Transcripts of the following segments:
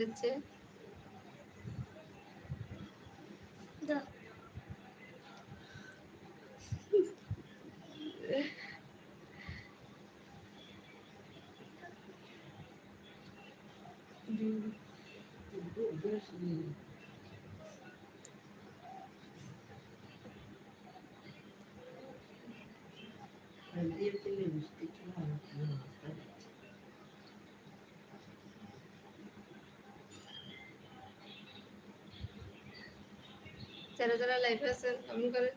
그치? 나. 안 돼, 때문에 무슨 뜻이 많았구나. যারা যারা লাইভে আছেন কমেন্ট করেন।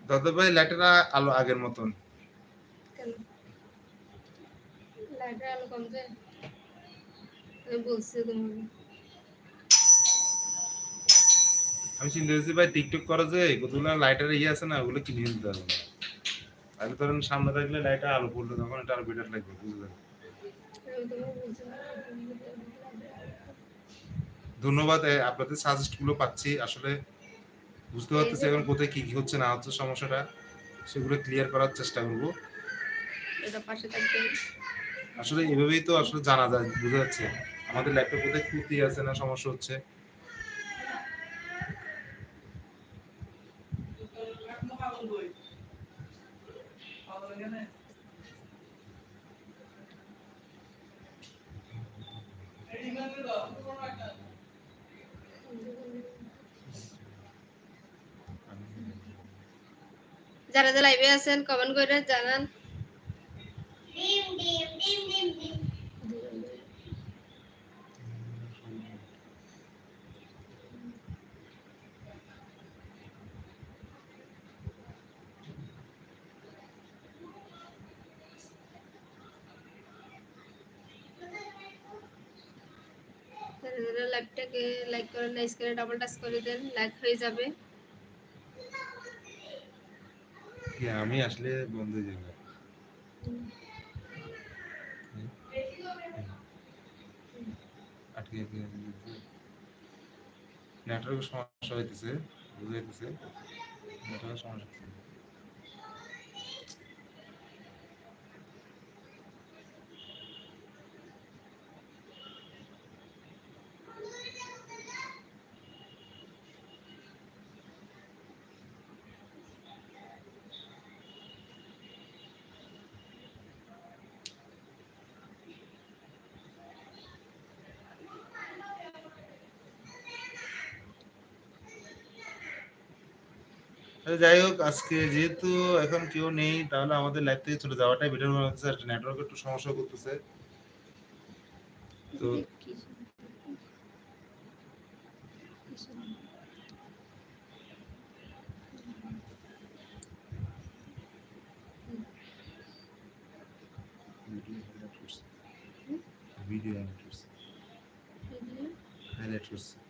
দাদা ভাই লাইটের আলো আগের মতন কেন লাইটের আলো কম যায় আমি বলছি তোমাকে আমি চিন্তা করছি ভাই টিকটক করা যে কতগুলো লাইটার ইয়ে আছে না ওগুলো কিনে নিতে পারব না ধরেন সামনে থাকলে লাইটে আলো পড়ল তখন এটা আরও বেটার লাগবে বুঝলেন ধন্যবাদ আপনাদের সাজেস্টগুলো পাচ্ছি। আসলে বুঝতে পারতেছি এখন কোথায় কি কি হচ্ছে না হচ্ছে সমস্যাটা। সেগুলো ক্লিয়ার করার চেষ্টা করব। এটা পাশে থাকবে আসলে এভাবেই তো আসলে জানা যায়, বোঝা যাচ্ছে। আমাদের ল্যাপটপ কোথায় ত্রুটি আছে না, সমস্যা হচ্ছে। যারা যারা লাইভে আছেন কমেন্ট করে জানান। যারা লাইভটাকে লাইক করেন না স্ক্রিনে ডাবল টাচ করে দেন লাইক হয়ে যাবে। আমি আসলে বন্ধ হয়ে যাবে। নেটওয়ার্কের সমস্যা হইতেছে বুঝাইতেছে। নেটওয়ার্ক সমস্যা যাই হোক আজকে যেহেতু এখন কেউ নেই তাহলে আমাদের লাইভ থেকে চলে যাওয়াটাই বেটার মনে হচ্ছে নেটওয়ার্ক একটু সমস্যা করতেছে। তো ভিডিও হাইলাইট করছে